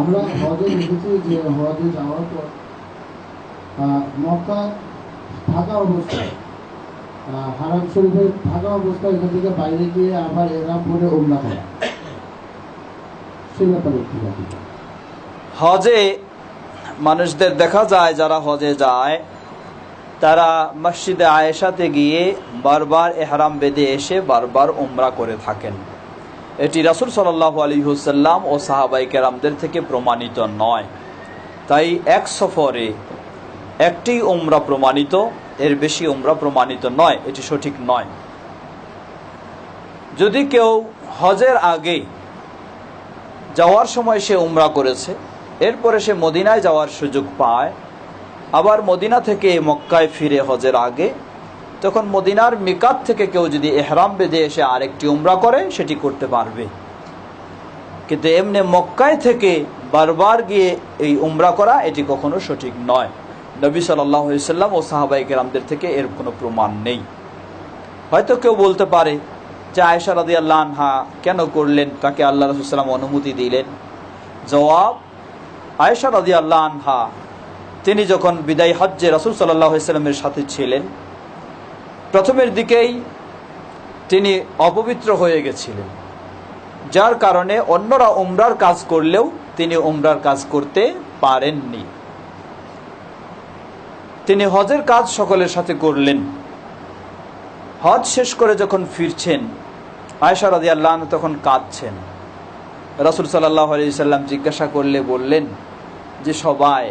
আমরা হজে দেখেছি যে হজে যাওয়ার পর মক্কা থাকা অবস্থায় হারাম শরীফে থাকা অবস্থায় এখান থেকে বাইরে গিয়ে আবার এরাম করে ওমরা করা। সে ব্যাপারে একটু হজে মানুষদের দেখা যায় যারা হজে যায়, তারা মসজিদে আয়েশাতে গিয়ে বারবার এহরাম বেঁধে এসে বারবার উমরা করে থাকেন। এটি রাসুল সাল্লাহ আলী হুসাল্লাম ও সাহাবাই কেরামদের থেকে প্রমাণিত নয়। তাই এক সফরে একটি উমরা প্রমাণিত, এর বেশি উমরা প্রমাণিত নয়, এটি সঠিক নয়। যদি কেউ হজের আগে যাওয়ার সময় সে উমরা করেছে, এরপরে সে মদিনায় যাওয়ার সুযোগ পায়, আবার মদিনা থেকে মক্কায় ফিরে হজের আগে তখন মদিনার মিকাত থেকে কেউ যদি এহরাম বেঁধে এসে আরেকটি উমরা করে, সেটি করতে পারবে। কিন্তু এমনি মক্কায় থেকে বারবার গিয়ে এই উমরা করা, এটি কখনো সঠিক নয়। নবী সাল্লাম ও সাহাবাই কেরামদের থেকে এর কোনো প্রমাণ নেই। হয়তো কেউ বলতে পারে যে আয়সা রাদি আল্লাহ কেন করলেন, তাকে আল্লাহ রসুলাম অনুমতি দিলেন। জবাব আয়সা রাদি আল্লাহ তিনি যখন বিদায় হজ্জে রসুল সাল্লাহ সাল্লামের সাথে ছিলেন প্রথমের দিকেই তিনি অপবিত্র হয়ে গেছিলেন, যার কারণে অন্যরা উমরার কাজ করলেও তিনি উমরার কাজ করতে পারেননি। তিনি হজের কাজ সকলের সাথে করলেন। হজ শেষ করে যখন ফিরছেন আয়সা রাজি আল্লাহ তখন কাঁদছেন। রসুল সাল্লাহ সাল্লাম জিজ্ঞাসা করলে বললেন, যে সবাই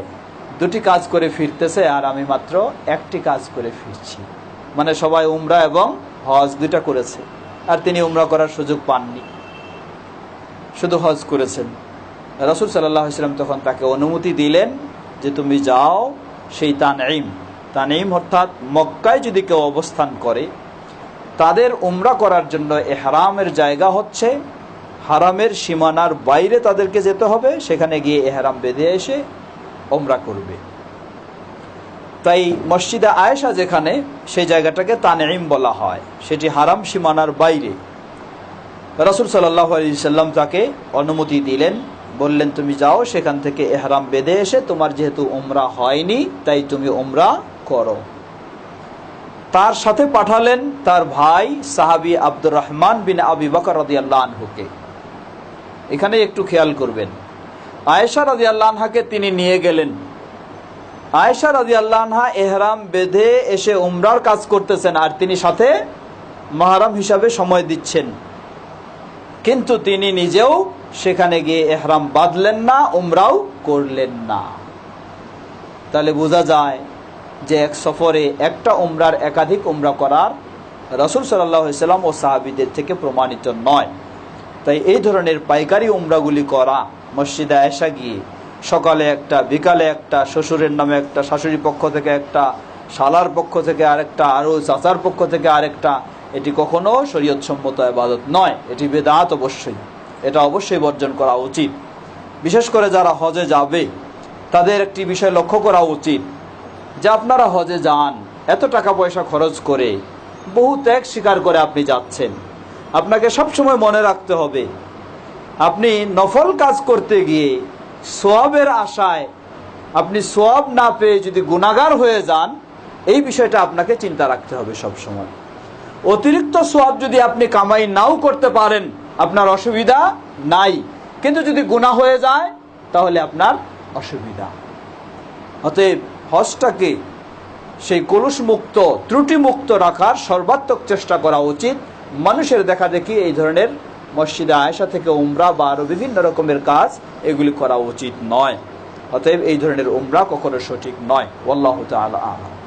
দুটি কাজ করে ফিরতেছে আর আমি মাত্র একটি কাজ করে ফিরছি। মানে সবাই উমরা এবং হজ দুইটা করেছে। আর তিনি উমরা করার সুযোগ পাননি। শুধু হজ করেছেন। রসুল সাল্লাহ ইসলাম তখন তাকে অনুমতি দিলেন যে তুমি যাও সেই তানঈম। তানঈম অর্থাৎ মক্কায় যদি কেউ অবস্থান করে, তাদের উমরা করার জন্য এহরামের জায়গা হচ্ছে হারামের সীমানার বাইরে তাদেরকে যেতে হবে, সেখানে গিয়ে এহরাম বেঁধে এসে ওমরা করবে। তাই মসজিদে আয়েশা যেখানে, সেই জায়গাটাকে তানঈম বলা হয়। সেটি হারাম সীমানার বাইরে। রাসুল সাল্লাহ সাল্লাম তাকে অনুমতি দিলেন, বললেন, তুমি যাও, সেখান থেকে এহরাম বেঁধে এসে তোমার যেহেতু উমরা হয়নি, তাই তুমি উমরা করো। তার সাথে পাঠালেন তার ভাই সাহাবি আব্দুর রহমান বিন আবি বকর রদিয়াল্লাহ আনহুকে। এখানে একটু খেয়াল করবেন। আয়েশা রাজি আল্লাহাকে তিনি নিয়ে গেলেন। আয়েশা রাজি আল্লাহা এহরাম বেঁধে এসে উমরার কাজ করতেছেন আর তিনি সাথে মাহারাম হিসাবে সময় দিচ্ছেন। কিন্তু তিনি নিজেও সেখানে গিয়ে এহরাম বাঁধলেন না, উমরাও করলেন না। তাহলে বোঝা যায় যে এক সফরে একটা উমরার একাধিক উমরা করার রসুল সাল্লাম ও সাহাবিদের থেকে প্রমাণিত নয়। তাই এই ধরনের পাইকারি উমরাগুলি করা, মসজিদে আয়সা গিয়ে সকালে একটা, বিকালে একটা, শ্বশুরের নামে একটা, শাশুড়ির পক্ষ থেকে একটা, শালার পক্ষ থেকে আরেকটা, আরও চাচার পক্ষ থেকে আরেকটা, এটি কখনো শরীয়তসম্মত আবাদত নয়। এটি বেদাত অবশ্যই। এটা অবশ্যই বর্জন করা উচিত। বিশেষ করে যারা হজে যাবে, তাদের একটি বিষয় লক্ষ্য করা উচিত যে আপনারা হজে যান, এত টাকা পয়সা খরচ করে, বহু ত্যাগ স্বীকার করে আপনি যাচ্ছেন। আপনাকে সবসময় মনে রাখতে হবে, আপনি নফল কাজ করতে গিয়ে সোয়াবের আশায় আপনি সোয়াব না পেয়ে যদি গুণাগার হয়ে যান, এই বিষয়টা আপনাকে চিন্তা রাখতে হবে সব সময় অতিরিক্ত সোয়াব যদি আপনি কামাই নাও করতে পারেন, আপনার অসুবিধা নাই। কিন্তু যদি গুণা হয়ে যায়, তাহলে আপনার অসুবিধা। অতএব হজটাকে সেই কলুষ মুক্ত ত্রুটি মুক্ত রাখার সর্বাত্মক চেষ্টা করা উচিত। মানুষের দেখা দেখি এই ধরনের মসজিদে আয়সা থেকে উমরা বা আরও বিভিন্ন রকমের কাজ, এগুলি করা উচিত নয়। অতএব এই ধরনের উমরা কখনো সঠিক নয়। আল্লাহ আলা আলম।